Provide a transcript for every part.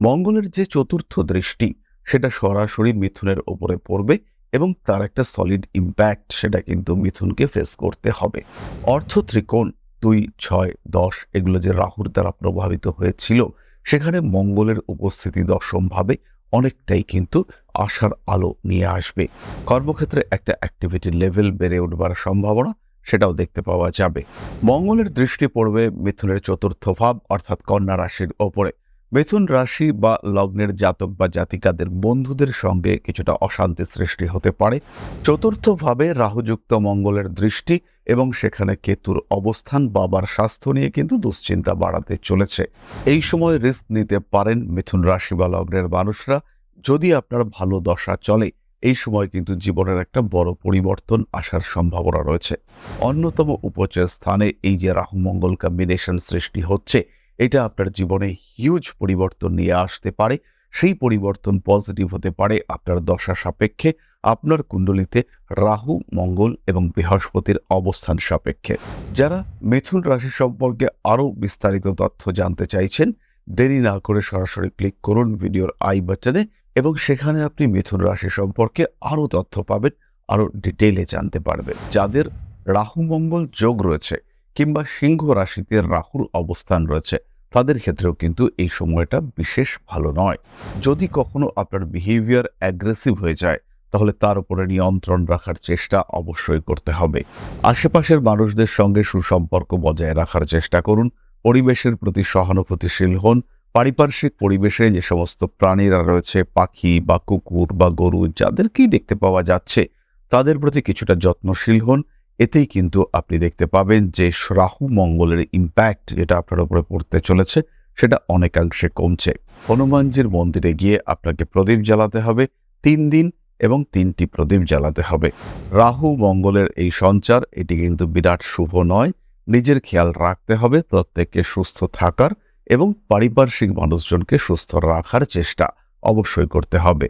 মঙ্গলের যে চতুর্থ দৃষ্টি, সেটা সরাসরি মিথুনের ওপরে পড়বে এবং তার একটা সলিড ইম্প্যাক্ট সেটা কিন্তু মিথুনকে ফেস করতে হবে। অর্থ ত্রিকোণ দুই, ছয়, দশ এগুলো যে রাহুর দ্বারা প্রভাবিত হয়েছিল, সেখানে মঙ্গলের উপস্থিতি দশমভাবে অনেকটাই কিন্তু আশার আলো নিয়ে আসবে। কর্মক্ষেত্রে একটা অ্যাক্টিভিটি লেভেল বেড়ে উঠবার সম্ভাবনা সেটাও দেখতে পাওয়া যাবে। মঙ্গলের দৃষ্টি পড়বে মিথুনের চতুর্থ ভাব, অর্থাৎ কন্যা রাশির ওপরে। মিথুন রাশি বা লগ্নের জাতক বা জাতিকাদের বন্ধুদের সঙ্গে কিছুটা অশান্তি সৃষ্টি হতে পারে। চতুর্থভাবে রাহুযুক্ত মঙ্গলের দৃষ্টি এবং সেখানে কেতুর অবস্থান, বাবার স্বাস্থ্য নিয়ে কিন্তু দুশ্চিন্তা বাড়াতে চলেছে। এই সময় রিস্ক নিতে পারেন মিথুন রাশি বা লগ্নের মানুষরা। যদি আপনার ভালো দশা চলে, এই সময় কিন্তু জীবনের একটা বড় পরিবর্তন আসার সম্ভাবনা রয়েছে। অন্যতম উপচয় স্থানে এই যে রাহু মঙ্গল কম্বিনেশন সৃষ্টি হচ্ছে এটা আপনার জীবনে হিউজ পরিবর্তন নিয়ে আসতে পারে। সেই পরিবর্তন পজিটিভ হতে পারে আপনার দশা সাপেক্ষে, আপনার কুণ্ডলিতে রাহু, মঙ্গল এবং বৃহস্পতির অবস্থান সাপেক্ষে। যারা মিথুন রাশি সম্পর্কে আরও বিস্তারিত তথ্য জানতে চাইছেন, দেরি না করে সরাসরি ক্লিক করুন ভিডিওর আই বাটনে এবং সেখানে আপনি মিথুন রাশি সম্পর্কে আরও তথ্য পাবেন, আরও ডিটেইলে জানতে পারবেন। যাদের রাহু, মঙ্গল যোগ রয়েছে কিংবা সিংহ রাশিতে রাহুর অবস্থান রয়েছে তাদের ক্ষেত্রেও কিন্তু এই সময়টা বিশেষ ভালো নয়। যদি কখনো আপনার বিহেভিয়ার অ্যাগ্রেসিভ হয়ে যায়, তাহলে তার উপরে নিয়ন্ত্রণ রাখার চেষ্টা অবশ্যই করতে হবে। আশেপাশের মানুষদের সঙ্গে সুসম্পর্ক বজায় রাখার চেষ্টা করুন। পরিবেশের প্রতি সহানুভূতিশীল হন। পারিপার্শ্বিক পরিবেশে যে সমস্ত প্রাণীরা রয়েছে, পাখি বা কুকুর বা গরু, যাদেরকেই দেখতে পাওয়া যাচ্ছে, তাদের প্রতি কিছুটা যত্নশীল হন। এতেই কিন্তু আপনি দেখতে পাবেন যে রাহু মঙ্গলের ইম্প্যাক্ট যেটা আপনার উপরে পড়তে চলেছে, সেটা অনেকাংশে কমছে। হনুমানজির মন্দিরে গিয়ে আপনাকে প্রদীপ জ্বালাতে হবে তিন দিন এবং তিনটি প্রদীপ জ্বালাতে হবে। রাহু মঙ্গলের এই সঞ্চার, এটি কিন্তু বিরাট শুভ নয়। নিজের খেয়াল রাখতে হবে, প্রত্যেককে সুস্থ থাকার এবং পারিপার্শ্বিক মানুষজনকে সুস্থ রাখার চেষ্টা অবশ্যই করতে হবে।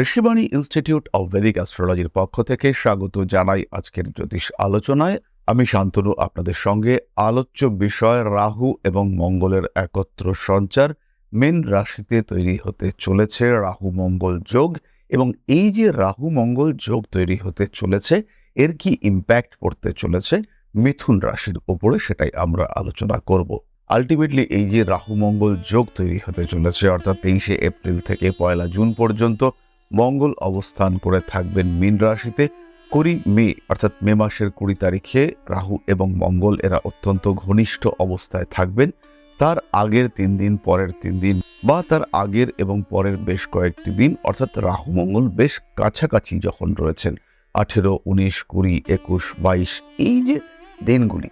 ঋষিবাণী ইনস্টিটিউট অব ভেদিক অ্যাস্ট্রোলজির পক্ষ থেকে স্বাগত জানাই আজকের জ্যোতিষ আলোচনায়। আমি শান্তনু, আপনাদের সঙ্গে আলোচ্য বিষয় রাহু এবং মঙ্গলের একত্র সঞ্চার। মেন রাশিতে তৈরি হতে চলেছে রাহু মঙ্গল যোগ এবং এই যে রাহু মঙ্গল যোগ তৈরি হতে চলেছে, এর কি ইম্প্যাক্ট পড়তে চলেছে মিথুন রাশির উপরে সেটাই আমরা আলোচনা করব। আলটিমেটলি এই যে রাহু মঙ্গল যোগ তৈরি হতে চলেছে, অর্থাৎ তেইশে এপ্রিল থেকে পয়লা জুন পর্যন্ত মঙ্গল অবস্থান করে থাকবেন মীন রাশিতে। কুড়ি মে, অর্থাৎ মে মাসের কুড়ি তারিখে রাহু এবং মঙ্গল এরা অত্যন্ত ঘনিষ্ঠ অবস্থায় থাকবেন। তার আগের তিন দিন, পরের তিন দিন বা তার আগের এবং পরের বেশ কয়েকটি দিন, অর্থাৎ রাহু মঙ্গল বেশ কাছাকাছি যখন রয়েছেন, আঠেরো, উনিশ, কুড়ি, একুশ, বাইশ, এই যে দিনগুলি,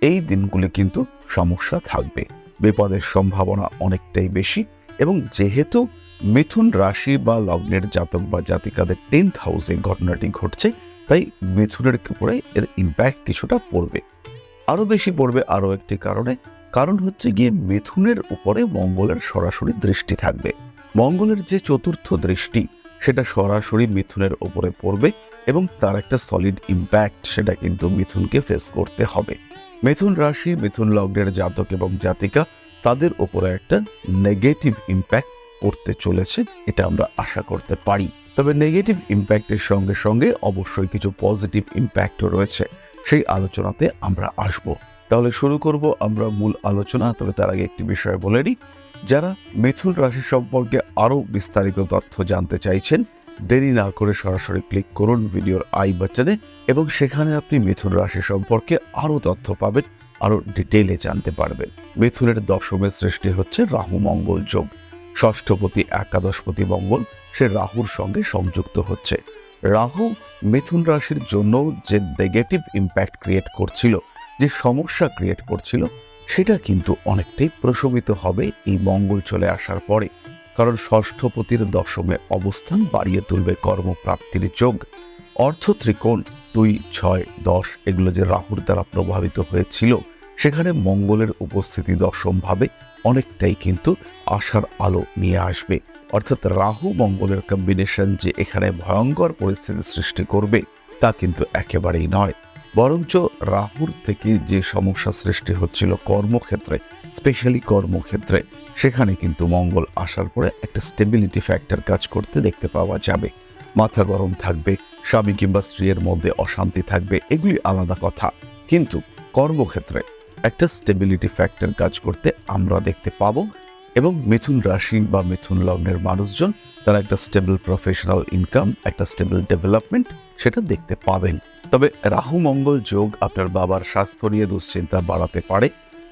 এই দিনগুলি কিন্তু সমস্যা থাকবে। বিপদের সম্ভাবনা অনেকটাই বেশি এবং যেহেতু মিথুন রাশি বা লগ্নের জাতক বা জাতিকাদের টেন্থ হাউসে ঘটনাটি ঘটছে, তাই মিথুনের উপরে এর ইম্প্যাক্ট কিছুটা পড়বে। আরও বেশি পড়বে আরও একটি কারণে, কারণ হচ্ছে গিয়ে মিথুনের উপরে মঙ্গলের সরাসরি দৃষ্টি থাকবে। মঙ্গলের যে চতুর্থ দৃষ্টি, সেটা সরাসরি মিথুনের উপরে পড়বে এবং তার একটা সলিড ইম্প্যাক্ট সেটা কিন্তু মিথুনকে ফেস করতে হবে। মিথুন রাশি, মিথুন লগ্নের জাতক এবং জাতিকা, তাদের ওপরে একটা নেগেটিভ ইম্প্যাক্ট পড়তে চলেছে, এটা আমরা আশা করতে পারি। তবে নেগেটিভ ইম্প্যাক্টের সঙ্গে সঙ্গে অবশ্যই কিছু পজিটিভ ইম্প্যাক্টও রয়েছে, সেই আলোচনাতে আমরা আসব। তাহলে শুরু করব আমরা মূল আলোচনা, তবে তার আগে একটি বিষয় বলে নিই। যারা মিথুন রাশি সম্পর্কে আরও বিস্তারিত তথ্য জানতে চাইছেন, দেরি না করে সরাসরি ক্লিক করুন ভিডিওর আই বাটনে এবং সেখানে আপনি মিথুন রাশি সম্পর্কে আরও তথ্য পাবেন, আরও ডিটেইলে জানতে পারবেন। মিথুনের দশমে সৃষ্টি হচ্ছে রাহু মঙ্গল যোগ। ষষ্ঠপতি, একাদশপতি, মঙ্গল, সে রাহুর সঙ্গে সংযুক্ত হচ্ছে। রাহু মিথুন রাশির জন্য যে নেগেটিভ ইম্প্যাক্ট ক্রিয়েট করছিল, যে সমস্যা ক্রিয়েট করছিল, সেটা কিন্তু অনেকটাই প্রশমিত হবে এই মঙ্গল চলে আসার পরে। কারণ ষষ্ঠপতির দশমে অবস্থান বাড়িয়ে তুলবে কর্মপ্রাপ্তির যোগ। অর্থ ত্রিকোণ, দুই, ছয়, দশ এগুলো যে রাহুর দ্বারা প্রভাবিত হয়েছিল, সেখানে মঙ্গলের উপস্থিতি দশমভাবে অনেকটাই কিন্তু আশার আলো নিয়ে আসবে। অর্থাৎ রাহু মঙ্গলের কম্বিনেশন যে এখানে ভয়ঙ্কর পরিস্থিতি সৃষ্টি করবে, তা কিন্তু একেবারেই নয়। বরঞ্চ রাহুর থেকে যে সমস্যা সৃষ্টি হচ্ছিল কর্মক্ষেত্রে স্পেশালি কর্মক্ষেত্রে, সেখানে কিন্তু মঙ্গল আসার পরে একটা স্টেবিলিটি ফ্যাক্টর কাজ করতে দেখতে পাওয়া যাবে। মাথা গরম থাকবে, স্বামী কিংবা স্ত্রীর মধ্যে অশান্তি থাকবে, এগুলি আলাদা কথা। কিন্তু কর্মক্ষেত্রে একটা স্টেবিলিটি ফ্যাক্টর কাজ করতে আমরা দেখতে পাবো এবং মিথুন রাশি বা মিথুন লগ্নের মানুষজন তারা একটা স্টেবল প্রফেশনাল ইনকাম একটা স্টেবল ডেভেলপমেন্ট সেটা দেখতে পাবেন। তবে রাহু, মঙ্গল যোগ আপনার বাবার স্বাস্থ্য নিয়ে দুশ্চিন্তা বাড়াতে পারে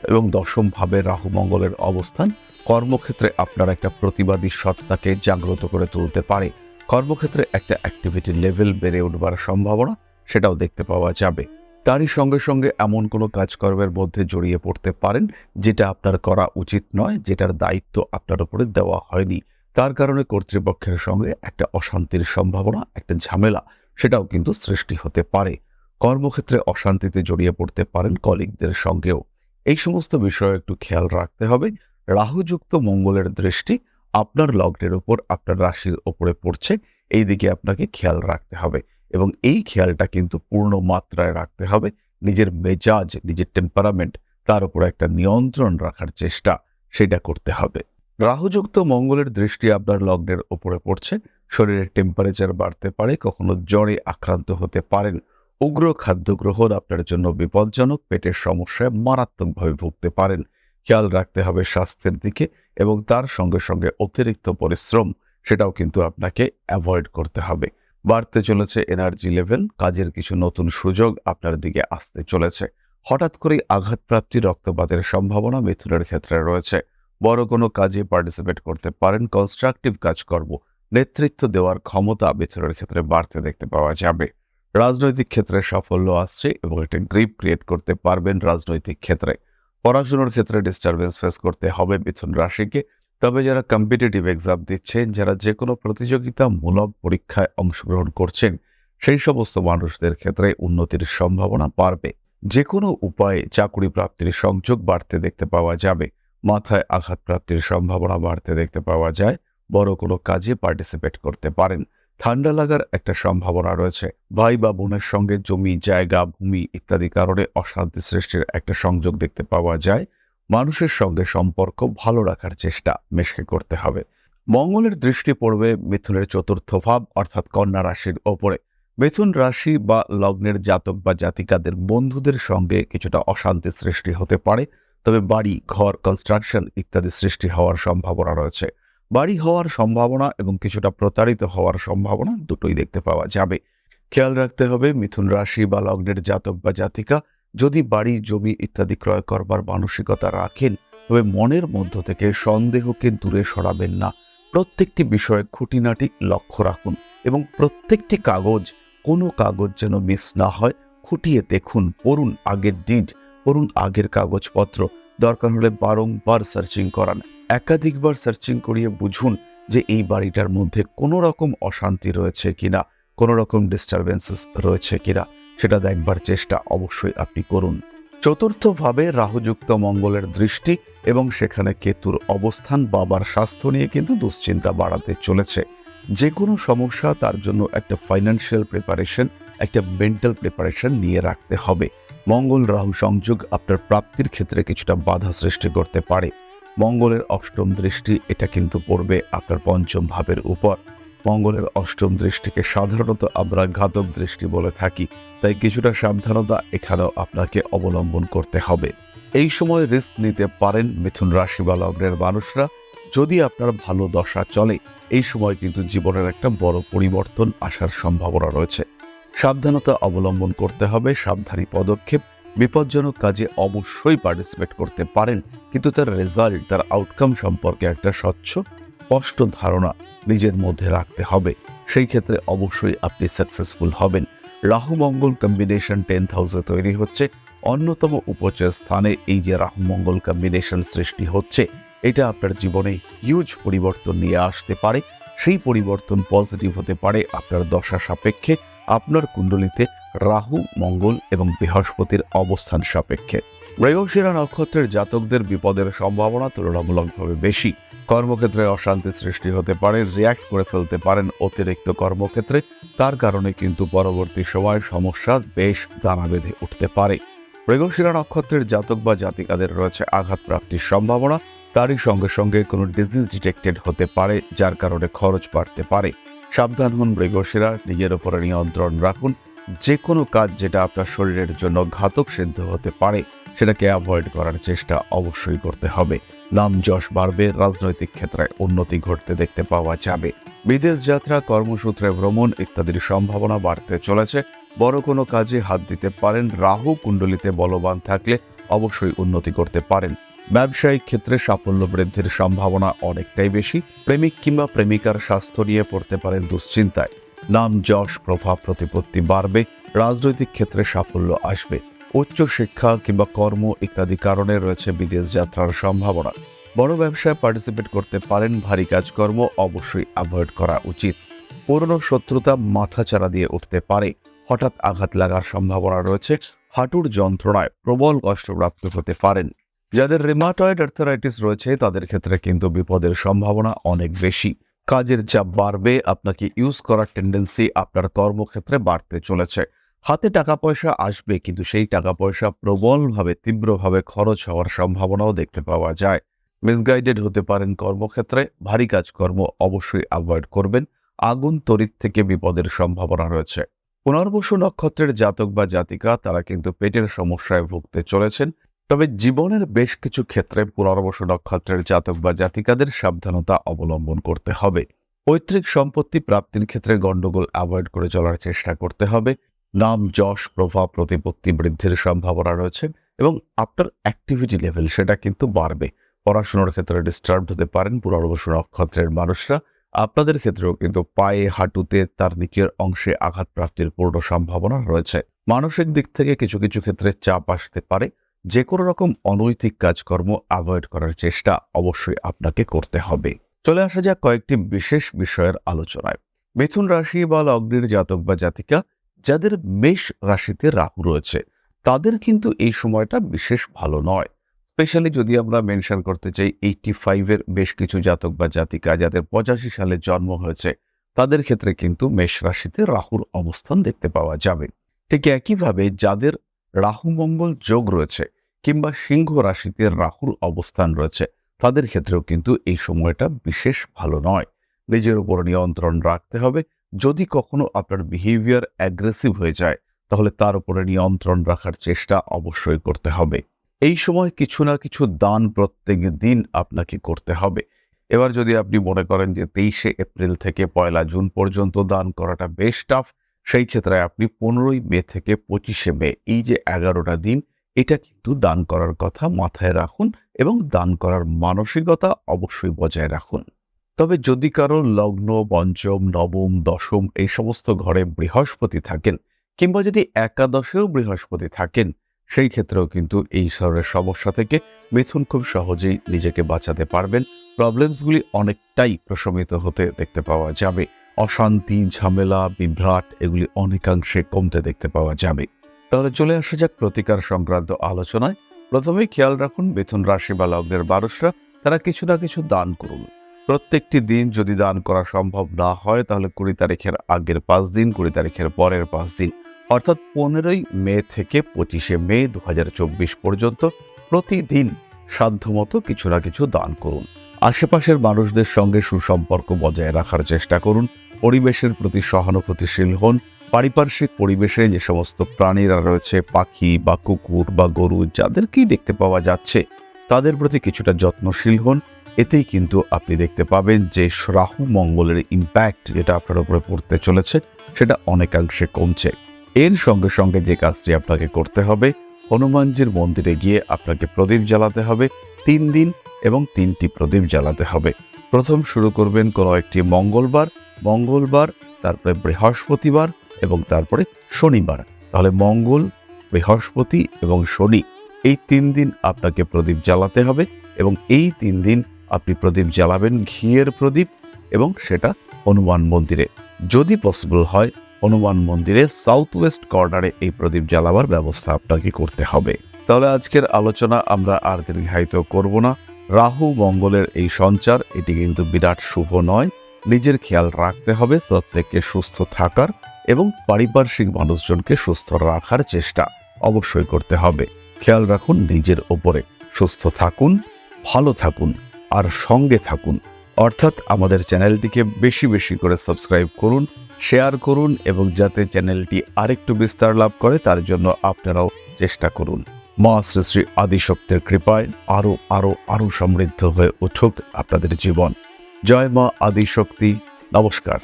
এবং দশম ভাবে রাহু, মঙ্গলের অবস্থান কর্মক্ষেত্রে আপনার একটা প্রতিবাদী সত্তাকে জাগ্রত করে তুলতে পারে। কর্মক্ষেত্রে একটা অ্যাক্টিভিটি লেভেল বেড়ে উঠবার সম্ভাবনা সেটাও দেখতে পাওয়া যাবে। তারই সঙ্গে সঙ্গে এমন কোনো কাজকর্মের মধ্যে জড়িয়ে পড়তে পারেন যেটা আপনার করা উচিত নয়, যেটার দায়িত্ব আপনার উপরে দেওয়া হয়নি। তার কারণে কর্তৃপক্ষের সঙ্গে একটা অশান্তির সম্ভাবনা, একটা ঝামেলা, সেটাও কিন্তু সৃষ্টি হতে পারে। কর্মক্ষেত্রে অশান্তিতে জড়িয়ে পড়তে পারেন কলিগদের সঙ্গেও। এই সমস্ত বিষয়ে একটু খেয়াল রাখতে হবে। রাহুযুক্ত মঙ্গলের দৃষ্টি আপনার লগ্নের উপর, আপনার রাশির ওপরে পড়ছে। এই দিকে আপনাকে খেয়াল রাখতে হবে। এবং এই খেয়ালটা কিন্তু পূর্ণ মাত্রায় রাখতে হবে। নিজের মেজাজ, নিজের টেম্পারামেন্ট তার উপর একটা নিয়ন্ত্রণ রাখার চেষ্টা সেটা করতে হবে। রাহুযুক্ত মঙ্গলের দৃষ্টি আপনার লগ্নের ওপরে পড়ছে। শরীরের টেম্পারেচার বাড়তে পারে, কখনো জ্বরে আক্রান্ত হতে পারেন। উগ্র খাদ্য গ্রহণ আপনার জন্য বিপজ্জনক, পেটের সমস্যায় মারাত্মকভাবে ভুগতে পারেন। খেয়াল রাখতে হবে স্বাস্থ্যের দিকে এবং তার সঙ্গে সঙ্গে অতিরিক্ত পরিশ্রম, সেটাও কিন্তু আপনাকে অ্যাভয়েড করতে হবে। বাড়তে চলেছে এনার্জি লেভেল কাজের কিছু নতুন সুযোগ আপনার দিকে আসতে চলেছে। হঠাৎ করেই আঘাতপ্রাপ্তি, রক্তপাতের সম্ভাবনা মিথুনের ক্ষেত্রে রয়েছে। বড় কোনো কাজে পার্টিসিপেট করতে পারেন কনস্ট্রাকটিভ কাজকর্ম, নেতৃত্ব দেওয়ার ক্ষমতা মিথুনের ক্ষেত্রে বাড়তে দেখতে পাওয়া যাবে। রাজনৈতিক ক্ষেত্রে সাফল্য আসছে এবং একটা গ্রিপ ক্রিয়েট করতে পারবেন রাজনৈতিক ক্ষেত্রে। পড়াশোনার ক্ষেত্রে ডিস্টারবেন্স ফেস করতে হবে মিথুন রাশিকে। তবে যারা কম্পিটিটিভ এক্সাম দিচ্ছেন, যারা যে কোনো প্রতিযোগিতামূলক পরীক্ষায় অংশগ্রহণ করছেন, সেই সমস্ত মানুষদের ক্ষেত্রে উন্নতির সম্ভাবনা বাড়বে। যে কোনো উপায়ে চাকুরি প্রাপ্তির সংযোগ বাড়তে দেখতে পাওয়া যাবে। মাথায় আঘাত প্রাপ্তির সম্ভাবনা বাড়তে দেখতে পাওয়া যায়। বড় কোনো কাজে পার্টিসিপেট করতে পারেন। ঠান্ডা লাগার একটা সম্ভাবনা রয়েছে। ভাই বা বোনের সঙ্গে জমি, জায়গা, ভূমি ইত্যাদি কারণে অশান্তি সৃষ্টির একটা সংযোগ দেখতে পাওয়া যায়। মানুষের সঙ্গে সম্পর্ক ভালো রাখার চেষ্টা মেশকে করতে হবে। মঙ্গলের দৃষ্টি পড়বে মিথুনের চতুর্থ ভাব, অর্থাৎ কন্যা রাশির ওপরে। মিথুন রাশি বা লগ্নের জাতক বা জাতিকাদের বন্ধুদের সঙ্গে কিছুটা অশান্তি সৃষ্টি হতে পারে, তবে বাড়ি, ঘর কনস্ট্রাকশন ইত্যাদি সৃষ্টি হওয়ার সম্ভাবনা রয়েছে। বাড়ি হওয়ার সম্ভাবনা এবং কিছুটা প্রতারিত হওয়ার সম্ভাবনা দুটোই দেখতে পাওয়া যাবে। খেয়াল রাখতে হবে মিথুন রাশি বা লগ্নের জাতক বা জাতিকা যদি বাড়ি জমি ইত্যাদি ক্রয় করবার মানসিকতা রাখেন, তবে মনের মধ্য থেকে সন্দেহকে দূরে সরাবেন না। প্রত্যেকটি বিষয়ে খুঁটিনাটি লক্ষ্য রাখুন এবং প্রত্যেকটি কাগজ, কোনো কাগজ যেন মিস না হয়, খুঁটিয়ে দেখুন, পড়ুন আগের ডিড, পড়ুন আগের কাগজপত্র। দরকার হলে বারংবার সার্চিং করান। একাধিকবার সার্চিং করিয়ে বুঝুন যে এই বাড়িটার মধ্যে কোনো রকম অশান্তি রয়েছে কিনা। কোনো রকম ডিস্টারবেন্সেস রয়েছে কিনা, সেটা দেখবার চেষ্টা অবশ্যই আপনি করুন। চতুর্থভাবে রাহুযুক্ত মঙ্গলের দৃষ্টি এবং সেখানে কেতুর অবস্থান, বাবার স্বাস্থ্য নিয়ে কিন্তু দুশ্চিন্তা বাড়াতে চলেছে। যে কোনো সমস্যা তার জন্য একটা ফাইন্যান্সিয়াল প্রিপারেশন একটা মেন্টাল প্রিপারেশন নিয়ে রাখতে হবে। মঙ্গল রাহু সংযোগ আপনার প্রাপ্তির ক্ষেত্রে কিছুটা বাধা সৃষ্টি করতে পারে। মঙ্গলের অষ্টম দৃষ্টি, এটা কিন্তু পড়বে আপনার পঞ্চম ভাবের উপর। মঙ্গলের অষ্টম দৃষ্টিকে সাধারণত আমরা ঘাতক দৃষ্টি বলে থাকি, তাই কিছুটা সাবধানতা এখানেও আপনাকে অবলম্বন করতে হবে। এই সময় রিস্ক নিতে পারেন মিথুন রাশি বা লগ্নের মানুষরা, যদি আপনার ভালো দশা চলে, এই সময় কিন্তু জীবনের একটা বড় পরিবর্তন আসার সম্ভাবনা রয়েছে। সাবধানতা অবলম্বন করতে হবে, সাবধানী পদক্ষেপ, বিপজ্জনক কাজে অবশ্যই পার্টিসিপেট করতে পারেন, কিন্তু তার রেজাল্ট তার আউটকাম সম্পর্কে একটা স্বচ্ছ স্পষ্ট ধারণা নিজের মধ্যে রাখতে হবে। সেই ক্ষেত্রে অবশ্যই আপনি সাকসেসফুল হবেন। রাহু মঙ্গল কম্বিনেশন টেন্থ হাউসে তৈরি হচ্ছে। অন্যতম উপচয় স্থানে এই যে রাহু মঙ্গল কম্বিনেশন সৃষ্টি হচ্ছে, এটা আপনার জীবনে হিউজ পরিবর্তন নিয়ে আসতে পারে। সেই পরিবর্তন পজিটিভ হতে পারে আপনার দশা সাপেক্ষে। আপনার কুণ্ডলিতে রাহু, মঙ্গল এবং বৃহস্পতির অবস্থান সাপেক্ষে। মৃগশিরা নক্ষত্রের জাতকদের বিপদের সম্ভাবনা তুলনামূলকভাবে বেশি। কর্মক্ষেত্রে অশান্তি সৃষ্টি হতে পারে রিয়াক্ট করে ফেলতে পারেন অতিরিক্ত কর্মক্ষেত্রে, তার কারণে কিন্তু পরবর্তী সময় সমস্যা বেশ দানা বেঁধে উঠতে পারে। মৃগশিরা নক্ষত্রের জাতক বা জাতিকাদের রয়েছে আঘাত প্রাপ্তির সম্ভাবনা, তারই সঙ্গে সঙ্গে কোনো ডিজিজ ডিটেক্টেড হতে পারে, যার কারণে খরচ বাড়তে পারে। সাবধান হন মৃগশিরা নিজের উপরে নিয়ন্ত্রণ রাখুন যে কোনো কাজ যেটা আপনার শরীরের জন্য ঘাতক সিদ্ধ হতে পারে, সেটাকে অ্যাভয়েড করার চেষ্টা অবশ্যই করতে হবে। নাম যশ বাড়বে, রাজনৈতিক ক্ষেত্রে উন্নতি ঘটতে দেখতে পাওয়া যাবে। বিদেশ যাত্রা, কর্মসূত্রে ভ্রমণ ইত্যাদির সম্ভাবনা বাড়তে চলেছে। বড় কোনো কাজে হাত দিতে পারেন, রাহু কুণ্ডলিতে বলবান থাকলে অবশ্যই উন্নতি করতে পারেন। ব্যবসায়িক ক্ষেত্রে সাফল্য বৃদ্ধির সম্ভাবনা অনেকটাই বেশি। প্রেমিক কিংবা প্রেমিকার স্বাস্থ্য নিয়ে পড়তে পারেন দুশ্চিন্তায়। নাম যশ, প্রভাব, প্রতিপত্তি বাড়বে, রাজনৈতিক ক্ষেত্রে সাফল্য আসবে। উচ্চ শিক্ষা কিংবা কর্ম ইত্যাদি কারণে রয়েছে বিদেশ যাত্রার সম্ভাবনা। বড় ব্যবসায় পার্টিসিপেট করতে পারেন, ভারী কাজকর্ম অবশ্যই অ্যাভয়েড করা উচিত। পুরনো শত্রুতা মাথাচাড়া দিয়ে উঠতে পারে। হঠাৎ আঘাত লাগার সম্ভাবনা রয়েছে। হাঁটুর যন্ত্রণায় প্রবল কষ্টপ্রাপ্ত হতে পারেন। যাদের রিমাটয়েড আর্থারাইটিস রয়েছে, তাদের ক্ষেত্রে কিন্তু বিপদের সম্ভাবনা অনেক বেশি। কাজের চাপ বাড়বে, আপনাকে ইউজ করার টেন্ডেন্সি আপনার কর্মক্ষেত্রে বাড়তে চলেছে। হাতে টাকা পয়সা আসবে, কিন্তু সেই টাকা পয়সা প্রবলভাবে, তীব্রভাবে খরচ হওয়ার সম্ভাবনাও দেখতে পাওয়া যায়। মিসগাইডেড হতে পারেন কর্মক্ষেত্রে, ভারী কাজকর্ম অবশ্যই অ্যাভয়েড করবেন। আগুন, তড়িৎ থেকে বিপদের সম্ভাবনা রয়েছে। পুনর্বসু নক্ষত্রের জাতক বা জাতিকা, তারা কিন্তু পেটের সমস্যায় ভুগতে চলেছেন। তবে জীবনের বেশ কিছু ক্ষেত্রে পুনর্বসু নক্ষত্রের জাতক বা জাতিকাদের সাবধানতা অবলম্বন করতে হবে। পৈতৃক সম্পত্তি প্রাপ্তির ক্ষেত্রে গণ্ডগোল অ্যাভয়েড করে চলার চেষ্টা করতে হবে। নাম, যশ, প্রভাব, প্রতিপত্তি বৃদ্ধির সম্ভাবনা রয়েছে এবং আপনার অ্যাক্টিভিটি লেভেল সেটা কিন্তু বাড়বে। পড়াশোনার ক্ষেত্রে ডিস্টার্ব হতে পারেন পুনর্বসু নক্ষত্রের মানুষরা। আপনাদের ক্ষেত্রেও কিন্তু পায়ে, হাঁটুতে, তার নিচের অংশে আঘাত প্রাপ্তির পূর্ণ সম্ভাবনা রয়েছে। মানসিক দিক থেকে কিছু কিছু ক্ষেত্রে চাপ আসতে পারে। যে কোনো রকম অনৈতিক কাজকর্ম অ্যাভয়েড করার চেষ্টা অবশ্যই আপনাকে করতে হবে। চলে আসা যাক কয়েকটি বিশেষ বিষয়ের আলোচনায়। মিথুন রাশি বা লগ্নের জাতক বা জাতিকা, যাদের মেষ রাশিতে রাহু রয়েছে, তাদের কিন্তু এই সময়টা বিশেষ ভালো নয়। স্পেশালি যদি আমরা মেনশন করতে চাই এইটি ফাইভের বেশ কিছু জাতক বা জাতিকা যাদের পঁচাশি সালে জন্ম হয়েছে, তাদের ক্ষেত্রে কিন্তু মেষ রাশিতে রাহুর অবস্থান দেখতে পাওয়া যাবে। ঠিক একইভাবে যাদের রাহু মঙ্গল যোগ রয়েছে কিংবা সিংহ রাশিতে রাহুর অবস্থান রয়েছে, তাদের ক্ষেত্রেও কিন্তু এই সময়টা বিশেষ ভালো নয়। নিজের উপর নিয়ন্ত্রণ রাখতে হবে। যদি কখনো আপনার বিহেভিয়ার অ্যাগ্রেসিভ হয়ে যায়, তাহলে তার উপরে নিয়ন্ত্রণ রাখার চেষ্টা অবশ্যই করতে হবে। এই সময় কিছু না কিছু দান প্রত্যেক দিন আপনাকে করতে হবে। এবার যদি আপনি মনে করেন যে তেইশে এপ্রিল থেকে পয়লা জুন পর্যন্ত দান করাটা বেশ টাফ সেই ক্ষেত্রে আপনি পনেরোই মে থেকে পঁচিশে মে, এই যে এগারোটা দিন, এটা কিন্তু দান করার কথা মাথায় রাখুন এবং দান করার মানসিকতা অবশ্যই বজায় রাখুন। তবে যদি কারও লগ্ন, পঞ্চম, নবম, দশম এই সমস্ত ঘরে বৃহস্পতি থাকেন কিংবা যদি একাদশেও বৃহস্পতি থাকেন, সেই ক্ষেত্রেও কিন্তু এই ধরনের সমস্যা থেকে মিথুন খুব সহজেই নিজেকে বাঁচাতে পারবেন। প্রবলেমসগুলি অনেকটাই প্রশমিত হতে দেখতে পাওয়া যাবে। অশান্তি, ঝামেলা, বিভ্রাট এগুলি অনেকাংশে কমতে দেখতে পাওয়া যাবে। তাহলে চলে আসা যাক প্রতিকার সংক্রান্ত আলোচনায়। প্রথমেই খেয়াল রাখুন, বেতন রাশি বা লগ্নের মানুষরা, তারা কিছু না কিছু দান করুন। প্রত্যেকটি দিন যদি দান করা সম্ভব না হয়, তাহলে কুড়ি তারিখের আগের পাঁচ দিন, কুড়ি তারিখের পরের পাঁচ দিন। অর্থাৎ পনেরোই মে থেকে পঁচিশে মে দু হাজার চব্বিশ পর্যন্ত প্রতিদিন সাধ্যমতো কিছু না কিছু দান করুন। আশেপাশের মানুষদের সঙ্গে সুসম্পর্ক বজায় রাখার চেষ্টা করুন। পরিবেশের প্রতি সহানুভূতিশীল হন। পারিপার্শ্বিক পরিবেশে যে সমস্ত প্রাণীরা রয়েছে, পাখি বা কুকুর বা গরু, যাদেরকেই দেখতে পাওয়া যাচ্ছে, তাদের প্রতি কিছুটা যত্নশীল হন। এতেই কিন্তু আপনি দেখতে পাবেন যে রাহু মঙ্গলের ইম্প্যাক্ট যেটা আপনার উপরে পড়তে চলেছে, সেটা অনেকাংশে কমছে। এর সঙ্গে সঙ্গে যে কাজটি আপনাকে করতে হবে হনুমানজির মন্দিরে গিয়ে আপনাকে প্রদীপ জ্বালাতে হবে, তিন দিন এবং তিনটি প্রদীপ জ্বালাতে হবে। প্রথম শুরু করবেন কোনো একটি মঙ্গলবার মঙ্গলবার, তারপরে বৃহস্পতিবার এবং তারপরে শনিবার। তাহলে মঙ্গল, বৃহস্পতি এবং শনি, এই তিন দিন আপনাকে প্রদীপ জ্বালাতে হবে এবং এই তিন দিন আপনি প্রদীপ জ্বালাবেন ঘিয়ের প্রদীপ এবং সেটা হনুমান মন্দিরে। যদি পসিবল হয় হনুমান মন্দিরে সাউথ ওয়েস্ট কর্নারে এই প্রদীপ জ্বালাবার ব্যবস্থা আপনাকে করতে হবে। তাহলে আজকের আলোচনা আমরা আর দীর্ঘায়িত করব না। রাহু মঙ্গলের এই সঞ্চার, এটি কিন্তু বিরাট শুভ নয়। নিজের খেয়াল রাখতে হবে, প্রত্যেককে সুস্থ থাকার এবং পারিপার্শ্বিক মানুষজনকে সুস্থ রাখার চেষ্টা অবশ্যই করতে হবে। খেয়াল রাখুন, নিজের ওপরে সুস্থ থাকুন, ভালো থাকুন আর সঙ্গে থাকুন। অর্থাৎ আমাদের চ্যানেলটিকে বেশি বেশি করে সাবস্ক্রাইব করুন শেয়ার করুন এবং যাতে চ্যানেলটি আরেকটু বিস্তার লাভ করে, তার জন্য আপনারাও চেষ্টা করুন। মা শ্রী শ্রী আদিশক্তের কৃপায় আরও আরও আরও সমৃদ্ধ হয়ে উঠুক আপনাদের জীবন। জয় মা আদিশক্তি। নমস্কার।